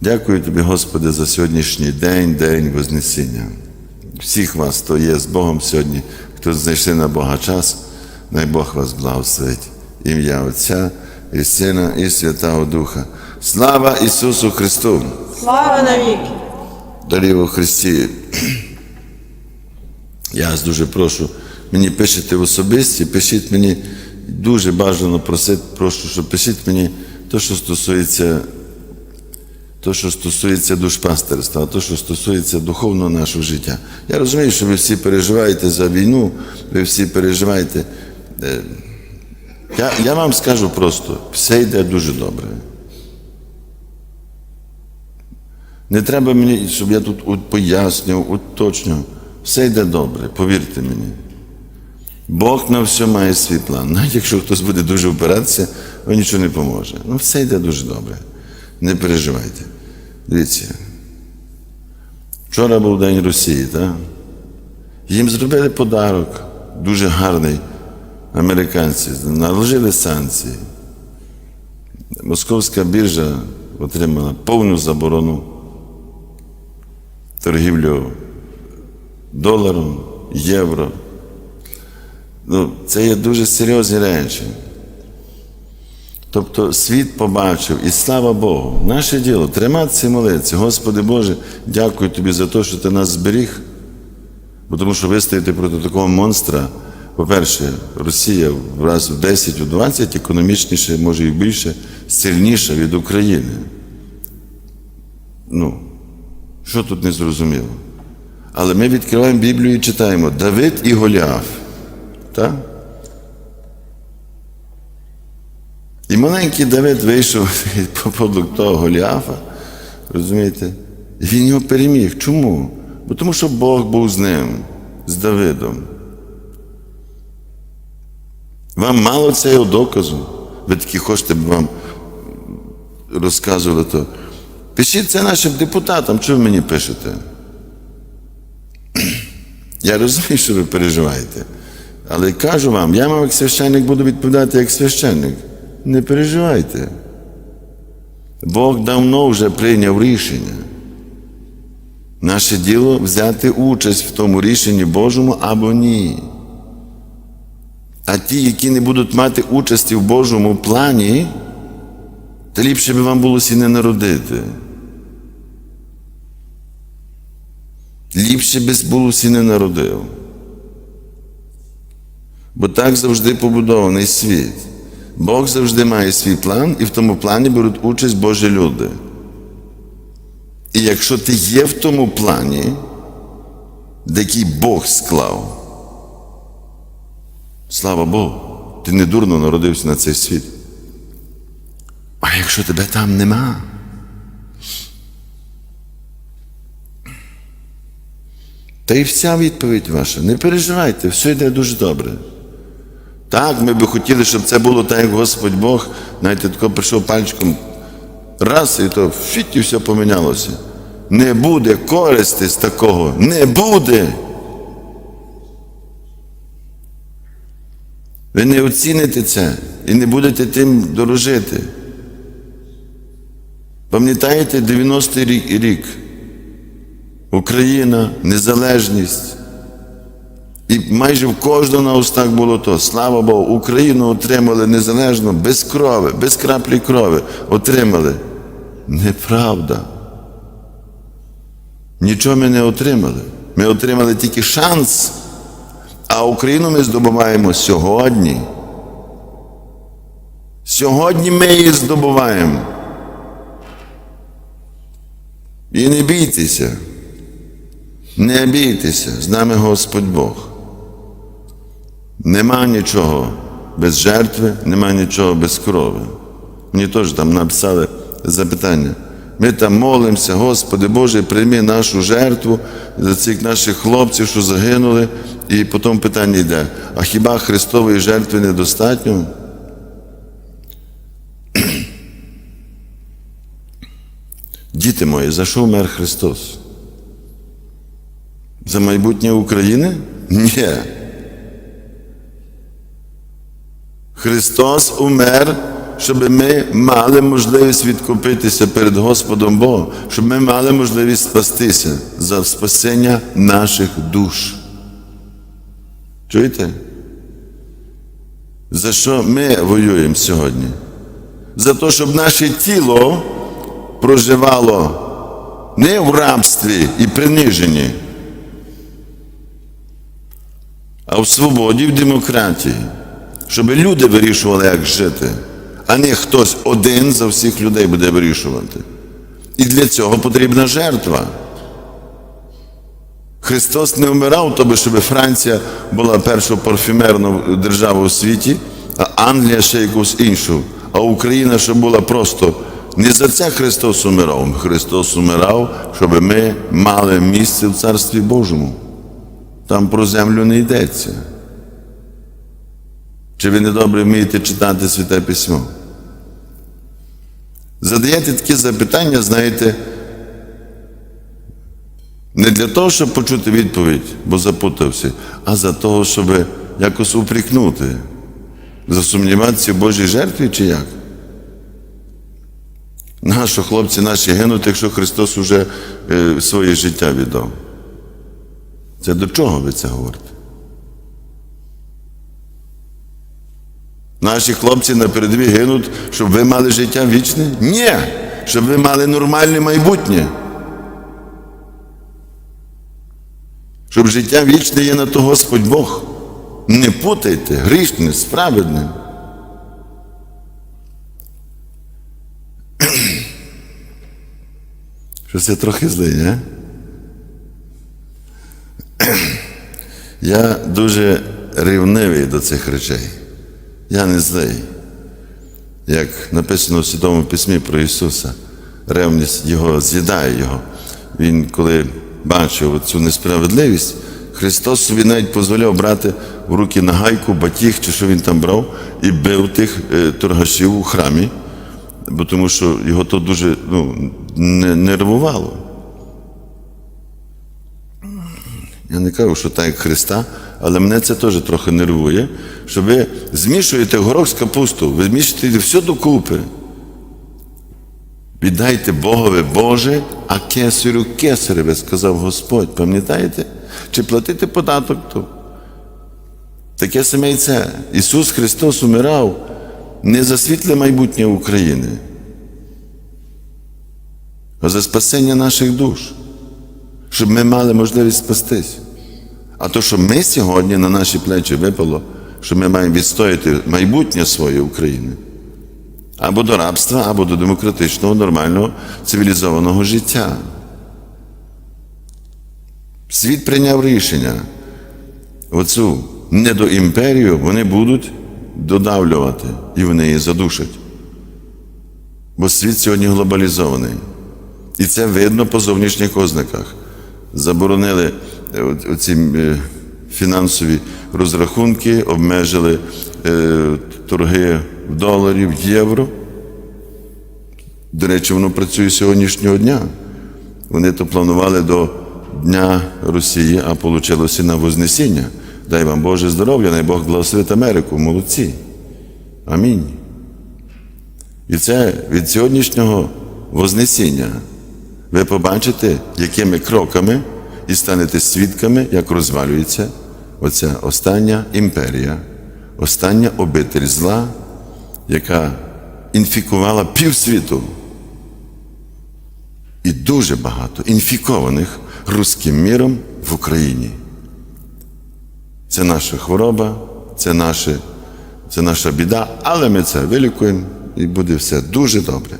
Дякую тобі, Господи, за сьогоднішній день, день Вознесіння. Всіх вас, хто є з Богом сьогодні, хто знайшли на Бога час, най Бог вас благословить. Ім'я Отця і Сина, і Святого Духа. Слава Ісусу Христу! Слава навіки! Дорі у Христі. Я вас дуже прошу, мені пишете в особисті, пишіть мені, дуже бажано просити, прошу, щоб пишіть мені те, що стосується, то, що стосується душпастерства, то, що стосується духовного нашого життя. Я розумію, що ви всі переживаєте за війну, ви всі переживаєте. Е, Я, я вам скажу просто, все йде дуже добре. Не треба мені, щоб я тут пояснював, уточнював. Все йде добре, повірте мені. Бог на все має свій план. Навіть якщо хтось буде дуже опиратися, він нічого не поможе. Ну, все йде дуже добре. Не переживайте. Дивіться. Вчора був День Росії, так? Їм зробили подарок, дуже гарний. Американці наложили санкції. Московська біржа отримала повну заборону торгівлю доларом, євро. Ну, це є дуже серйозні речі. Тобто світ побачив, і слава Богу, наше діло триматися і молитися. Господи Боже, дякую Тобі за те, що Ти нас зберіг. Бо тому що вистояти проти такого монстра, по-перше, Росія раз в 10, у 20 економічніше, може і більше, сильніша від України. Ну, що тут не зрозуміло? Але ми відкриваємо Біблію і читаємо Давид і Голіаф. Так? І маленький Давид вийшов по того Голіафа, розумієте? І він його переміг. Чому? Бо тому що Бог був з ним, з Давидом. Вам мало цього доказу. Ви такі хочете б вам розказували то. Пишіть це нашим депутатам, що ви мені пишете? Я розумію, що ви переживаєте. Але кажу вам, я вам як священник буду відповідати як священник. Не переживайте. Бог давно вже прийняв рішення. Наше діло взяти участь в тому рішенні Божому або ні. А ті, які не будуть мати участі в Божому плані, то ліпше би вам було сі не народити. Ліпше би було сі не народив. Бо так завжди побудований світ. Бог завжди має свій план, і в тому плані беруть участь Божі люди. І якщо ти є в тому плані, який Бог склав, слава Богу, ти не дурно народився на цей світ. А якщо тебе там нема, та й вся відповідь ваша. Не переживайте, все йде дуже добре. Так, ми би хотіли, щоб це було так, як Господь Бог, знаєте, тако прийшов пальчиком раз, і то фіт, і все помінялося. Не буде користі з такого, не буде. Ви не оціните це і не будете тим дорожити. Пам'ятаєте 90-й рік, рік? Україна, незалежність. І майже в кожного на устах було то. Слава Богу, Україну отримали незалежно, без крови, без краплі крови. Отримали. Неправда. Нічого ми не отримали. Ми отримали тільки шанс, а Україну ми здобуваємо сьогодні. Сьогодні ми її здобуваємо. І не бійтеся. Не бійтеся, з нами Господь Бог. Нема нічого без жертви, нема нічого без крови. Мені теж там написали запитання. Ми там молимося, Господи Боже, прийми нашу жертву за цих наших хлопців, що загинули. І потім питання йде: а хіба Христової жертви недостатньо? Діти мої, за що вмер Христос? За майбутнє України? Ні. Христос умер щоб ми мали можливість відкупитися перед Господом Богом, щоб ми мали можливість спастися за спасення наших душ. Чуєте? За що ми воюємо сьогодні? За те, щоб наше тіло проживало не в рабстві і приниженні, а в свободі, в демократії, щоб люди вирішували, як жити, а не хтось один за всіх людей буде вирішувати. І для цього потрібна жертва. Христос не вмирав, тобі, щоб Франція була першою парфюмерною державою у світі, а Англія ще якусь іншу, а Україна, щоб була просто. Не за це Христос умирав. Христос умирав, щоб ми мали місце в Царстві Божому. Там про землю не йдеться. Чи ви недобре вмієте читати Святе Письмо? Задаєте такі запитання, знаєте, не для того, щоб почути відповідь, бо запутався, а за того, щоб якось упрікнути, засумніватися в Божій жертві чи як? Нащо хлопці наші гинуть, якщо Христос уже е, своє життя віддав? Це до чого ви це говорите? Наші хлопці на передовій гинуть, щоб ви мали життя вічне? Ні, щоб ви мали нормальне майбутнє. Щоб життя вічне є на то Господь Бог. Не путайте грішне з праведним. Щось я трохи злий, не? Я дуже рівнивий до цих речей. Я не злий. Як написано в Святому Письмі про Ісуса, ревність Його з'їдає Його. Він, коли бачив цю несправедливість, Христос собі навіть дозволяв брати в руки нагайку, батіг, чи що він там брав, і бив тих е, торгашів у храмі, бо тому що його то дуже ну, не, нервувало. Я не кажу, що так як Христа, але мене це теж трохи нервує, що ви змішуєте горох з капусту, ви змішуєте все докупи. Віддайте Богові Боже, а кесарю кесареве, сказав Господь. Пам'ятаєте? Чи платити податок то? Таке саме і це. Ісус Христос умирав не за світле майбутнє України, а за спасення наших душ, щоб ми мали можливість спастись. А то, що ми сьогодні на наші плечі випало, що ми маємо відстояти майбутнє своєї України або до рабства, або до демократичного, нормального, цивілізованого життя. Світ прийняв рішення. Оцю недоімперію вони будуть додавлювати і вони її задушать. Бо світ сьогодні глобалізований. І це видно по зовнішніх ознаках. Заборонили оці фінансові розрахунки, обмежили е, торги в доларі, в євро. До речі, воно працює сьогоднішнього дня. Вони то планували до Дня Росії, а вийшло на Вознесіння. Дай вам Боже здоров'я, най Бог благословить Америку. Молодці. Амінь. І це від сьогоднішнього Вознесіння. Ви побачите, якими кроками і станете свідками, як розвалюється оця остання імперія, остання обитель зла, яка інфікувала півсвіту. І дуже багато інфікованих руським міром в Україні. Це наша хвороба, це, наше, це наша біда, але ми це вилікуємо і буде все дуже добре.